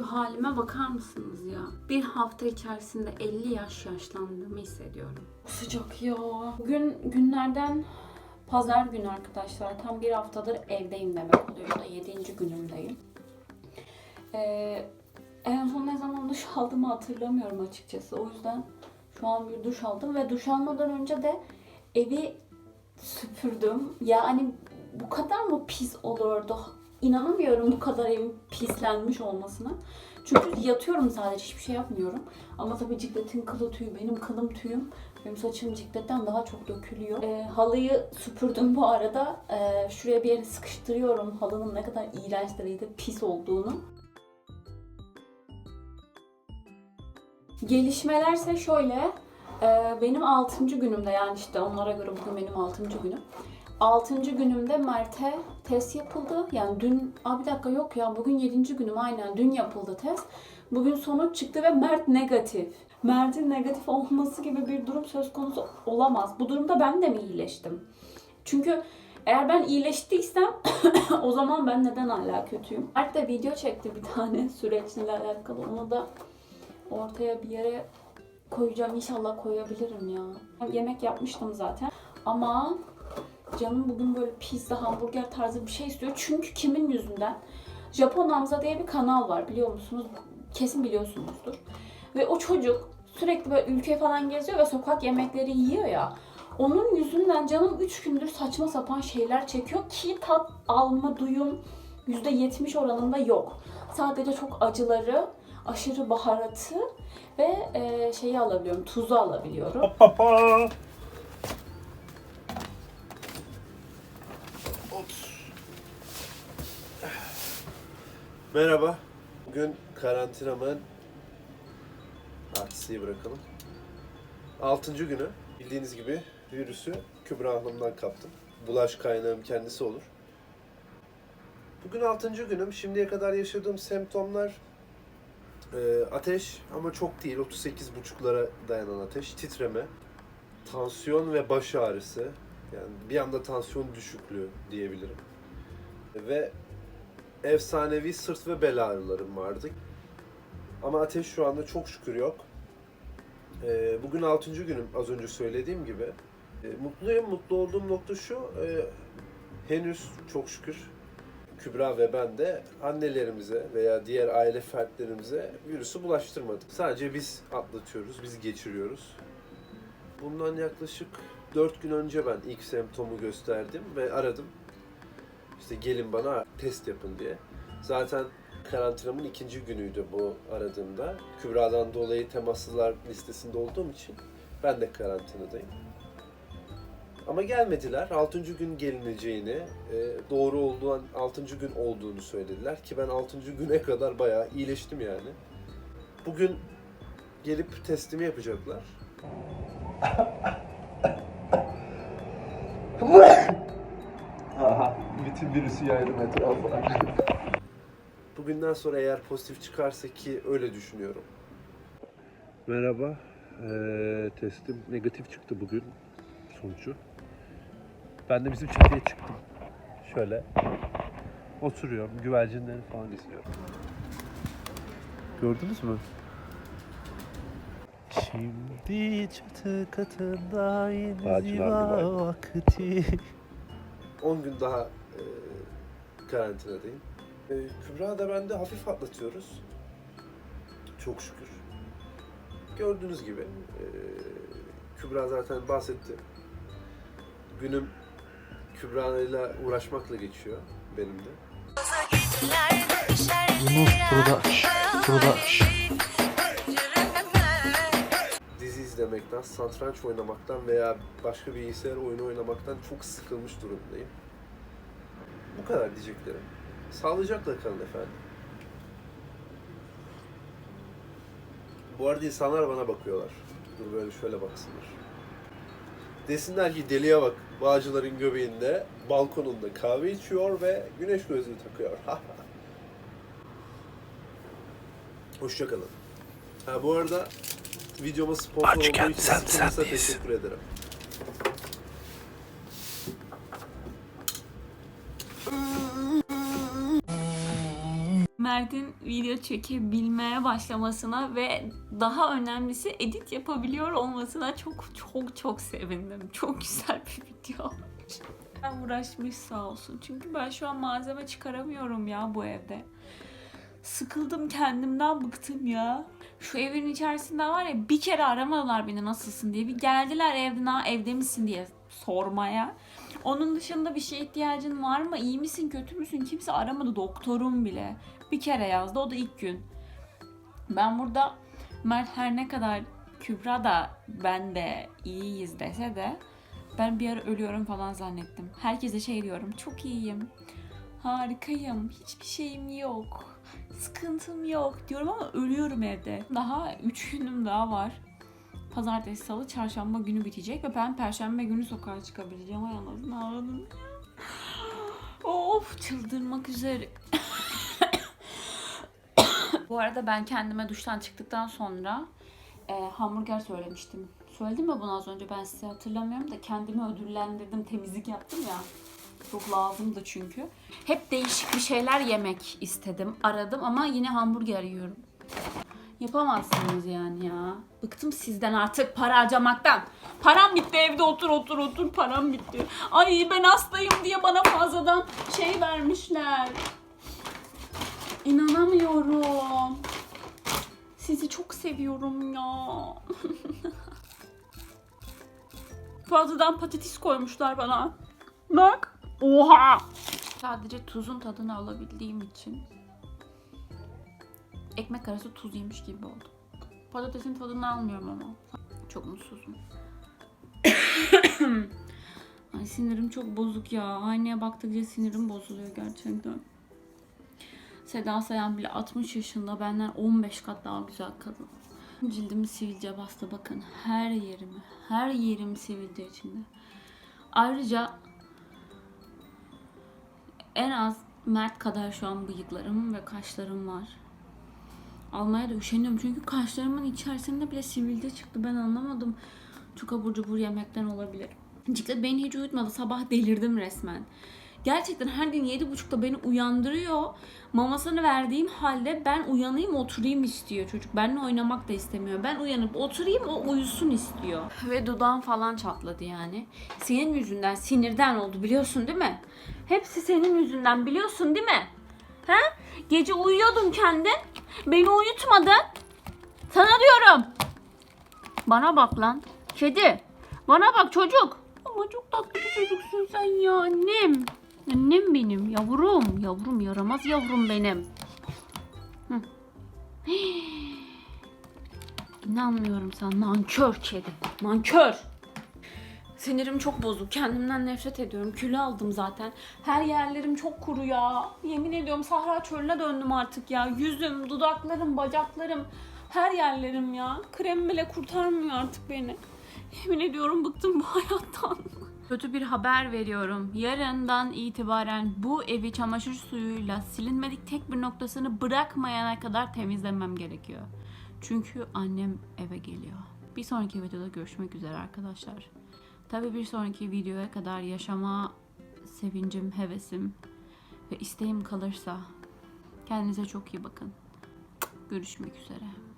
Şu halime bakar mısınız ya? Bir hafta içerisinde 50 yaş yaşlandığımı hissediyorum. Sıcak ya. Bugün günlerden pazar günü arkadaşlar. Tam bir haftadır evdeyim demek oluyor. Da 7. günümdeyim. Ee, en son ne zaman duş aldığımı hatırlamıyorum açıkçası. O yüzden şu an bir duş aldım ve duş almadan önce de evi süpürdüm. Yani bu kadar mı pis olurdu? İnanamıyorum bu kadar pislenmiş olmasına. Çünkü yatıyorum sadece hiçbir şey yapmıyorum. Ama tabii cikletin kılı tüyü benim kılım tüyüm. Benim saçım cikletten daha çok dökülüyor. Ee, halıyı süpürdüm bu arada. Ee, şuraya bir yere sıkıştırıyorum halının ne kadar iğrenç derecede pis olduğunu. Gelişmelerse şöyle. e, benim 6. günümde yani işte onlara göre bugün benim 6. günüm. 6. günümde Mert'e test yapıldı. Yani dün, aa bir dakika yok ya bugün 7. günüm aynen dün yapıldı test. Bugün sonuç çıktı ve Mert negatif. Mert'in negatif olması gibi bir durum söz konusu olamaz. Bu durumda ben de mi iyileştim? Çünkü eğer ben iyileştiysem o zaman ben neden hala kötüyüm? Mert de video çekti bir tane süreçle alakalı. Onu da ortaya bir yere koyacağım. İnşallah koyabilirim ya. Yemek yapmıştım zaten. Ama canım bugün böyle pizza, hamburger tarzı bir şey istiyor. Çünkü kimin yüzünden? Japon Hamza diye bir kanal var biliyor musunuz? Kesin biliyorsunuzdur. Ve o çocuk sürekli böyle ülke falan geziyor ve sokak yemekleri yiyor ya. Onun yüzünden canım 3 gündür saçma sapan şeyler çekiyor ki tat alma duyum %70 oranında yok. Sadece çok acıları, aşırı baharatı ve şeyi alabiliyorum, tuzu alabiliyorum. Papa. Ops. Merhaba. Bugün karantinamın artistliği bırakalım. Altıncı günü. Bildiğiniz gibi virüsü Kübra Hanım'dan kaptım. Bulaş kaynağım kendisi olur. Bugün altıncı günüm. Şimdiye kadar yaşadığım semptomlar e, ateş ama çok değil. 38,5'lara dayanan ateş. Titreme, tansiyon ve baş ağrısı. Yani bir anda tansiyon düşüklüğü diyebilirim. Ve efsanevi sırt ve bel ağrılarım vardı. Ama ateş şu anda çok şükür yok. Ee, bugün 6. günüm az önce söylediğim gibi. Ee, mutluyum. Mutlu olduğum nokta şu. e, henüz çok şükür Kübra ve ben de annelerimize veya diğer aile fertlerimize virüsü bulaştırmadık. Sadece biz atlatıyoruz, biz geçiriyoruz. Bundan yaklaşık 4 gün önce ben ilk semptomu gösterdim ve aradım. İşte gelin bana test yapın diye. Zaten karantinamın ikinci günüydü bu aradığımda. Kübra'dan dolayı temaslılar listesinde olduğum için ben de karantinadayım. Ama gelmediler. 6. gün gelineceğini, e, doğru olduğu 6. gün olduğunu söylediler ki ben 6. güne kadar bayağı iyileştim yani. Bugün gelip testimi yapacaklar. Bütün virüsü yaydım etrafa. Bugünden sonra eğer pozitif çıkarsa ki öyle düşünüyorum. Merhaba. Ee, testim negatif çıktı bugün sonucu. Ben de bizim çatıya çıktım. Şöyle oturuyorum, güvercinleri falan izliyorum. Gördünüz mü? Şimdi çatı katında inziva vakti. 10 gün daha karantinadayım. E, Kübra da ben de hafif atlatıyoruz. Çok şükür. Gördüğünüz gibi e, Kübra zaten bahsetti. Günüm Kübra ile uğraşmakla geçiyor benim de. Yunus burada. Burada. Dizi izlemekten, satranç oynamaktan veya başka bir bilgisayar oyunu oynamaktan çok sıkılmış durumdayım. Bu kadar diyeceklerim. Sağlıcakla kalın efendim. Bu arada insanlar bana bakıyorlar. Dur böyle şöyle baksınlar. Desinler ki deliye bak. Bağcıların göbeğinde, balkonunda kahve içiyor ve güneş gözlüğü takıyor. Hoşçakalın. Ha bu arada videoma sponsor olduğu için Skims'a teşekkür ederim. Mert'in video çekebilmeye başlamasına ve daha önemlisi edit yapabiliyor olmasına çok çok çok sevindim. Çok güzel bir video. Ben uğraşmış sağ olsun. Çünkü ben şu an malzeme çıkaramıyorum ya bu evde. Sıkıldım kendimden bıktım ya. Şu evin içerisinde var ya bir kere aramadılar beni nasılsın diye. Bir geldiler evde, "Na, evde misin diye sormaya. Onun dışında bir şeye ihtiyacın var mı? İyi misin, kötü müsün? Kimse aramadı. Doktorum bile. Bir kere yazdı. O da ilk gün. Ben burada Mert her ne kadar Kübra da ben de iyiyiz dese de ben bir ara ölüyorum falan zannettim. Herkese şey diyorum. Çok iyiyim. Harikayım. Hiçbir şeyim yok. Sıkıntım yok diyorum ama ölüyorum evde. Daha 3 günüm daha var. Pazartesi, salı, çarşamba günü bitecek ve ben perşembe günü sokağa çıkabileceğim. Ay anasını ağladım. Of çıldırmak üzere. Bu arada ben kendime duştan çıktıktan sonra e, hamburger söylemiştim. Söyledim mi bunu az önce ben size hatırlamıyorum da kendimi ödüllendirdim. Temizlik yaptım ya. Çok lazımdı çünkü. Hep değişik bir şeyler yemek istedim. Aradım ama yine hamburger yiyorum. Yapamazsınız yani ya. Bıktım sizden artık para harcamaktan. Param bitti evde otur otur otur param bitti. Ay ben hastayım diye bana fazladan şey vermişler. İnanamıyorum. Sizi çok seviyorum ya. fazladan patates koymuşlar bana. Bak. Oha. Sadece tuzun tadını alabildiğim için ekmek arası tuz yemiş gibi oldum. Patatesin tadını almıyorum ama. Çok mutsuzum. Ay sinirim çok bozuk ya. Aynaya baktıkça sinirim bozuluyor gerçekten. Seda Sayan bile 60 yaşında benden 15 kat daha güzel kadın. Cildimi sivilce bastı bakın. Her yerimi, her yerim sivilce içinde. Ayrıca en az Mert kadar şu an bıyıklarım ve kaşlarım var. Almaya da üşeniyorum çünkü kaşlarımın içerisinde bile sivilce çıktı. Ben anlamadım. Çok abur cubur yemekten olabilir. Ciklet beni hiç uyutmadı. Sabah delirdim resmen. Gerçekten her gün yedi buçukta beni uyandırıyor. Mamasını verdiğim halde ben uyanayım oturayım istiyor çocuk. Benimle oynamak da istemiyor. Ben uyanıp oturayım o uyusun istiyor. Ve dudağım falan çatladı yani. Senin yüzünden sinirden oldu biliyorsun değil mi? Hepsi senin yüzünden biliyorsun değil mi? He? Gece uyuyordun kendin. Beni uyutmadın. Sana diyorum. Bana bak lan. Kedi. Bana bak çocuk. Ama çok tatlı bir çocuksun sen ya annem. Annem benim yavrum. Yavrum yaramaz yavrum benim. Hı. İnanmıyorum sana nankör kedi. Nankör. Sinirim çok bozuk. Kendimden nefret ediyorum. Kilo aldım zaten. Her yerlerim çok kuru ya. Yemin ediyorum Sahra çölüne döndüm artık ya. Yüzüm, dudaklarım, bacaklarım. Her yerlerim ya. Krem bile kurtarmıyor artık beni. Yemin ediyorum bıktım bu hayattan. Kötü bir haber veriyorum. Yarından itibaren bu evi çamaşır suyuyla silinmedik tek bir noktasını bırakmayana kadar temizlemem gerekiyor. Çünkü annem eve geliyor. Bir sonraki videoda görüşmek üzere arkadaşlar. Tabii bir sonraki videoya kadar yaşama sevincim, hevesim ve isteğim kalırsa kendinize çok iyi bakın. Görüşmek üzere.